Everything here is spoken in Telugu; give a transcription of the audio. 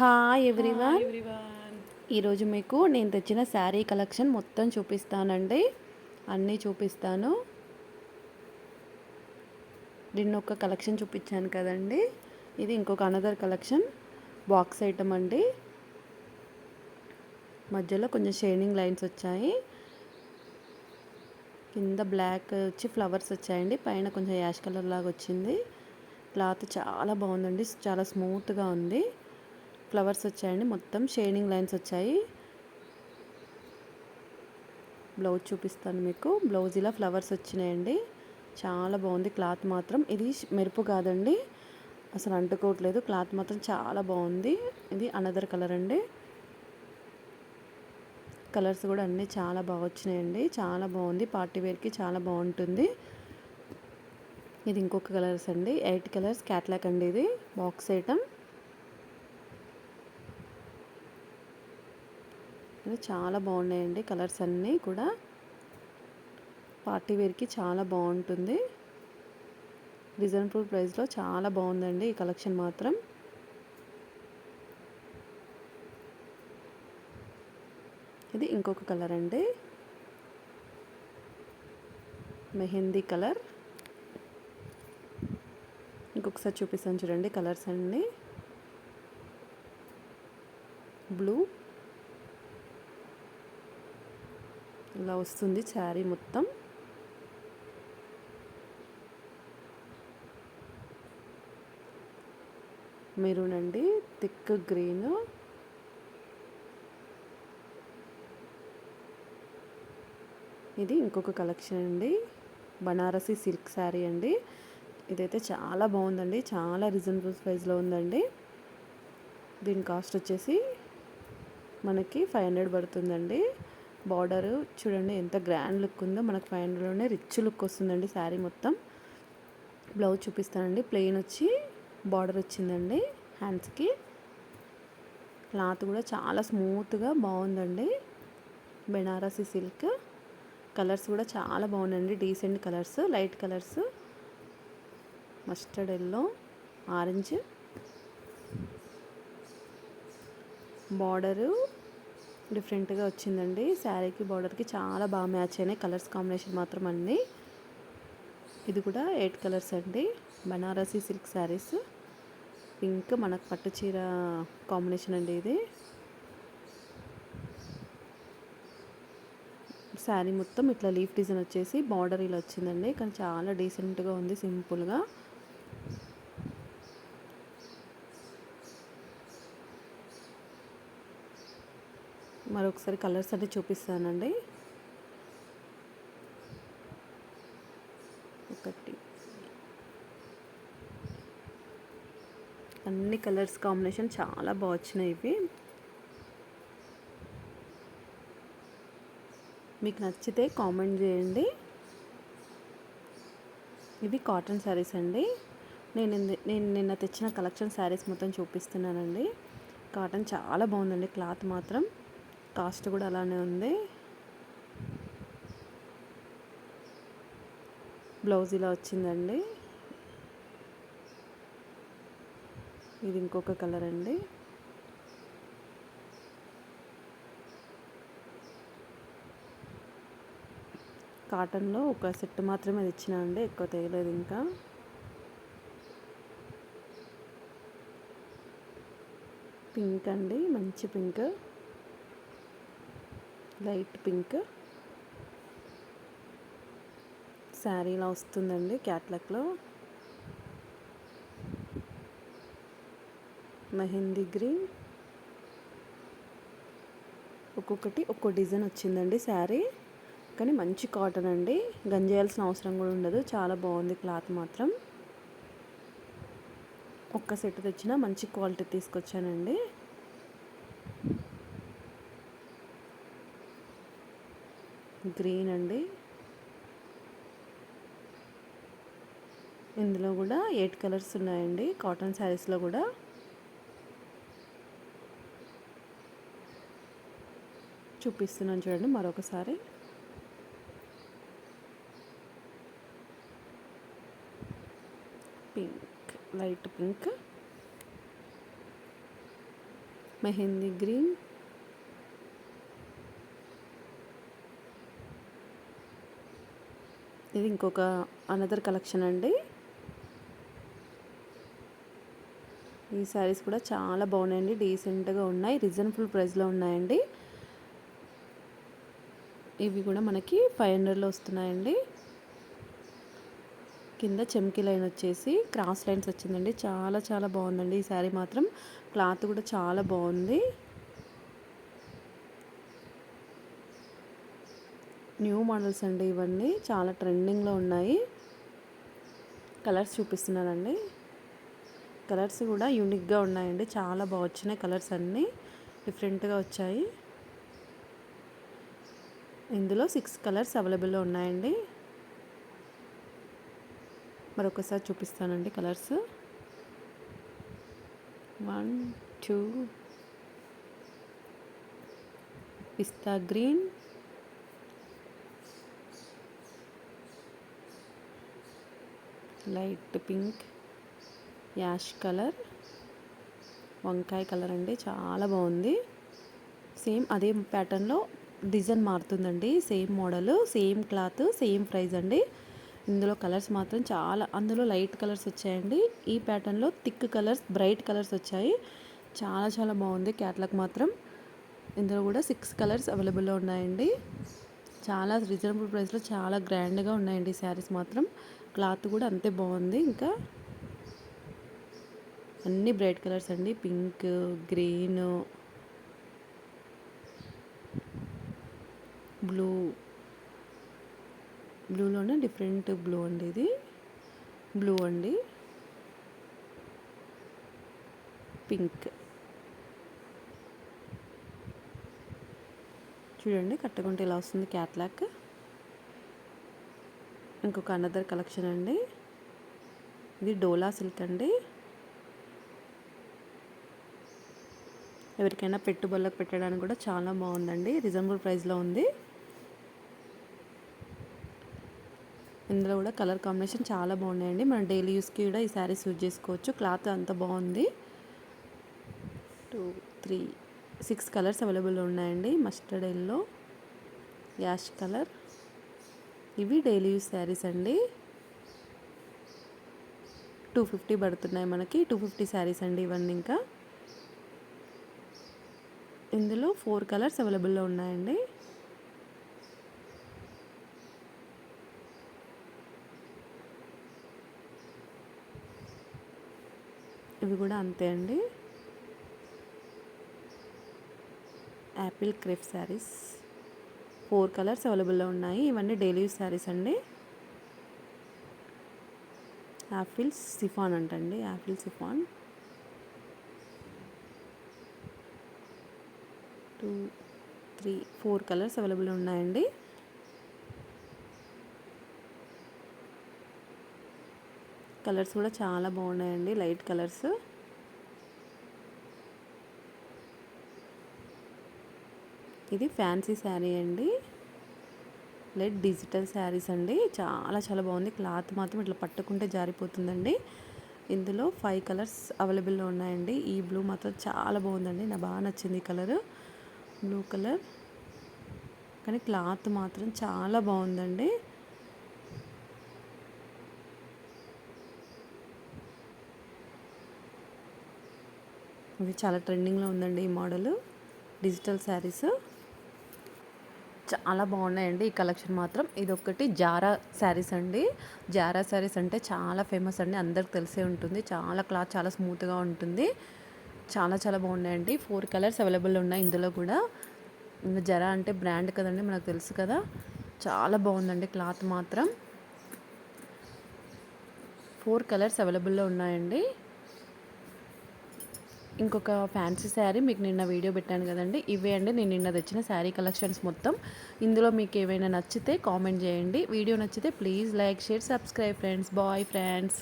హాయ్ ఎవ్రీవన్ ఈరోజు మీకు నేను తెచ్చిన శారీ కలెక్షన్ మొత్తం చూపిస్తానండి. అన్నీ చూపిస్తాను. నిన్న ఒక కలెక్షన్ చూపించాను కదండి. ఇది ఇంకొక అనదర్ కలెక్షన్. బాక్స్ ఐటమ్ అండి. మధ్యలో కొంచెం షైనింగ్ లైన్స్ వచ్చాయి. కింద బ్లాక్ వచ్చి ఫ్లవర్స్ వచ్చాయండి. పైన కొంచెం యాష్ కలర్ లాగా వచ్చింది. క్లాత్ చాలా బాగుందండి. చాలా స్మూత్గా ఉంది. ఫ్లవర్స్ వచ్చాయండి. మొత్తం షేడింగ్ లైన్స్ వచ్చాయి. బ్లౌజ్ చూపిస్తాను మీకు. బ్లౌజ్ ఇలా ఫ్లవర్స్ వచ్చినాయండి. చాలా బాగుంది క్లాత్ మాత్రం. ఇది మెరుపు కాదండి. అసలు అంటుకోవట్లేదు. క్లాత్ మాత్రం చాలా బాగుంది. ఇది అనదర్ కలర్ అండి. కలర్స్ కూడా అన్నీ చాలా బాగా వచ్చినాయండి. చాలా బాగుంది. పార్టీ వేర్కి చాలా బాగుంటుంది. ఇది ఇంకొక కలర్స్ అండి. ఎయిట్ కలర్స్ క్యాట్లాక్ అండి ఇది. Box item. ఇది చాలా బాగున్నాయండి కలర్స్ అన్నీ కూడా. పార్టీ వేర్కి చాలా బాగుంటుంది. రీజనబుల్ ప్రైస్లో చాలా బాగుందండి ఈ కలెక్షన్ మాత్రం. ఇది ఇంకొక కలర్ అండి. మెహందీ కలర్. ఇంకొకసారి చూపిస్తాను చూడండి కలర్స్ అన్నీ. బ్లూ. ఇలా వస్తుంది శారీ మొత్తం. మెరూన్ అండి థిక్ గ్రీన్. ఇది ఇంకొక కలెక్షన్ అండి. బనారసి సిల్క్ శారీ అండి. ఇదైతే చాలా బాగుందండి చాలా రీజనబుల్ ప్రైస్లో ఉందండి. దీని కాస్ట్ వచ్చేసి మనకి ఫైవ్ హండ్రెడ్ పడుతుందండి. బార్డర్. చూడండి ఎంత గ్రాండ్ లుక్ ఉందో. మనకు ఫైనల్లోనే రిచ్ లుక్ వస్తుందండి శారీ మొత్తం. బ్లౌజ్ చూపిస్తానండి. ప్లెయిన్ వచ్చి బార్డర్ వచ్చిందండి హ్యాండ్స్కి. క్లాత్ కూడా చాలా స్మూత్గా బాగుందండి. బెనారసి సిల్క్. కలర్స్ కూడా చాలా బాగున్నాయండి. Decent colours light colours. Mustard yellow orange. Border డిఫరెంట్గా వచ్చిందండి. శారీకి బార్డర్కి చాలా బాగా మ్యాచ్ అయినాయి. కలర్స్ కాంబినేషన్ మాత్రం అండి ఇది కూడా ఎయిట్ కలర్స్ అండి. బనారసి సిల్క్ శారీస్. పింక్ మనకు పట్టు చీర కాంబినేషన్ అండి ఇది. శారీ మొత్తం ఇట్లా లీఫ్ డిజైన్ వచ్చేసి బార్డర్ ఇలా వచ్చిందండి. కానీ చాలా డీసెంట్గా ఉంది సింపుల్గా. మరొకసారి కలర్స్ అన్ని చూపిస్తానండి. ఒకటి. అన్ని కలర్స్ కాంబినేషన్ చాలా బాగా వచ్చినాయి ఇవి. మీకు నచ్చితే కామెంట్ చేయండి. ఇవి కాటన్ శారీస్ అండి. నేను నేను నిన్న తెచ్చిన కలెక్షన్ శారీస్ మొత్తం చూపిస్తున్నానండి. కాటన్ చాలా బాగుందండి క్లాత్ మాత్రం. కాస్ట్ కూడా అలానే ఉంది. బ్లౌజ్ ఇలా వచ్చిందండి. ఇది ఇంకొక కలర్ అండి. కాటన్లో ఒక సెట్ మాత్రమే అది ఇచ్చినా అండి ఎక్కువ తేయలేదు ఇంకా. పింక్ అండి మంచి పింక్. Light pink. శారీ ఇలా వస్తుందండి క్యాట్లాక్లో మెహందీ గ్రీన్. ఒక్కొక్కటి ఒక్కో డిజైన్ వచ్చిందండి శారీ. కానీ మంచి కాటన్ అండి. గంజేయాల్సిన అవసరం కూడా ఉండదు. చాలా బాగుంది క్లాత్ మాత్రం. ఒక్క సెట్ తెచ్చిన మంచి క్వాలిటీ తీసుకొచ్చానండి. గ్రీన్ అండి. ఇందులో కూడా ఎయిట్ కలర్స్ ఉన్నాయండి. కాటన్ శారీస్లో కూడా. చూపిస్తున్నాను చూడండి మరొకసారి. Pink light pink. Mehndi green. ఇది ఇంకొక అనదర్ కలెక్షన్ అండి. ఈ శారీస్ కూడా చాలా బాగున్నాయండి డీసెంట్గా ఉన్నాయి రీజనబుల్ ప్రైస్లో ఉన్నాయండి. ఇవి కూడా మనకి ఫైవ్ హండ్రెడ్లో వస్తున్నాయండి. కింద చెమ్కి లైన్ వచ్చేసి క్రాస్ లైన్స్ వచ్చిందండి. చాలా చాలా బాగుందండి ఈ శారీ మాత్రం. క్లాత్ కూడా చాలా బాగుంది. న్యూ మోడల్స్ అండి ఇవన్నీ. చాలా ట్రెండింగ్లో ఉన్నాయి. కలర్స్ చూపిస్తున్నానండి. కలర్స్ కూడా యూనిక్గా ఉన్నాయండి. చాలా బాగా వచ్చినాయి కలర్స్ అన్నీ. డిఫరెంట్గా వచ్చాయి. ఇందులో సిక్స్ కలర్స్ అవైలబుల్లో ఉన్నాయండి. మరొకసారి చూపిస్తానండి colours. One two. Pista green. Light pink ash colour వంకాయ కలర్ అండి చాలా బాగుంది. సేమ్ అదే ప్యాటర్న్లో design మారుతుందండి same model same cloth same price అండి. ఇందులో కలర్స్ మాత్రం చాలా అందులో లైట్ కలర్స్ వచ్చాయండి. ఈ ప్యాటర్న్లో థిక్ కలర్స్ బ్రైట్ కలర్స్ వచ్చాయి. చాలా చాలా బాగుంది క్యాట్లాగ్ మాత్రం. ఇందులో కూడా సిక్స్ కలర్స్ అవైలబుల్లో ఉన్నాయండి. చాలా రీజనబుల్ ప్రైస్లో చాలా గ్రాండ్గా ఉన్నాయండి శారీస్ మాత్రం. క్లాత్ కూడా అంతే బాగుంది. ఇంకా అన్ని బ్రైట్ కలర్స్ అండి. Pink green blue. బ్లూలోనే different blue అండి ఇది. బ్లూ అండి. పింక్. చూడండి కట్టుకుంటే ఇలా వస్తుంది క్యాట్లాక్ ఇంకొక అనదర్ కలెక్షన్ అండి. ఇది డోలా సిల్క్ అండి. ఎవరికైనా పెట్టుబడులకు పెట్టడానికి కూడా చాలా బాగుందండి. రీజనబుల్ ప్రైస్లో ఉంది. ఇందులో కూడా కలర్ కాంబినేషన్ చాలా బాగున్నాయండి. మనం డైలీ యూస్కి కూడా ఈ శారీస్ యూజ్ చేసుకోవచ్చు. క్లాత్ అంత బాగుంది. Two three six colours available ఉన్నాయండి. Mustard yellow ash colour. ఇవి డైలీ యూస్ శారీస్ అండి. టూ ఫిఫ్టీ పడుతున్నాయి మనకి. టూ ఫిఫ్టీ శారీస్ అండి ఇవన్నీ ఇంకా. ఇందులో ఫోర్ కలర్స్ అవైలబుల్లో ఉన్నాయండి. ఇవి కూడా అంతే అండి. Apple crepe saris. Four colours అవైలబుల్లో ఉన్నాయి. ఇవన్నీ డైలీ యూస్ శారీస్ అండి. యాపిల్ సిఫాన్ అంటండి. Apple chiffon. Two three four colours available ఉన్నాయండి. కలర్స్ కూడా చాలా బాగున్నాయండి. Light colours. ఇది ఫ్యాన్సీ శారీ అండి. లైట్ డిజిటల్ శారీస్ అండి. చాలా చాలా బాగుంది. క్లాత్ మాత్రం ఇట్లా పట్టుకుంటే జారిపోతుందండి. ఇందులో ఫైవ్ కలర్స్ అవైలబుల్లో ఉన్నాయండి. ఈ బ్లూ మాత్రం చాలా బాగుందండి. నాకు బాగా నచ్చింది కలర్. Blue colour. కానీ క్లాత్ మాత్రం చాలా బాగుందండి. ఇది చాలా ట్రెండింగ్లో ఉందండి ఈ మోడల్. డిజిటల్ శారీస్. చాలా బాగున్నాయండి. ఈ కలెక్షన్ మాత్రం ఇది ఒకటి జారా శారీస్ అండి. జారా శారీస్ అంటే చాలా ఫేమస్ అండి. అందరికి తెలిసే ఉంటుంది. చాలా క్లాత్ చాలా స్మూత్గా ఉంటుంది. చాలా చాలా బాగున్నాయండి. ఫోర్ కలర్స్ అవైలబుల్ ఉన్నాయి ఇందులో కూడా. ఇంకా జరా అంటే బ్రాండ్ కదండి మనకు తెలుసు కదా. చాలా బాగుందండి క్లాత్ మాత్రం. ఫోర్ కలర్స్ అవైలబుల్లో ఉన్నాయండి. ఇంకొక ఫ్యాన్సీ శారీ మీకు నిన్న వీడియో పెట్టాను కదండి. ఇవే అండి. నేను నిన్న తెచ్చిన శారీ కలెక్షన్స్ మొత్తం. ఇందులో మీకు ఏమైనా నచ్చితే కామెంట్ చేయండి. వీడియో నచ్చితే please like share subscribe friends bye friends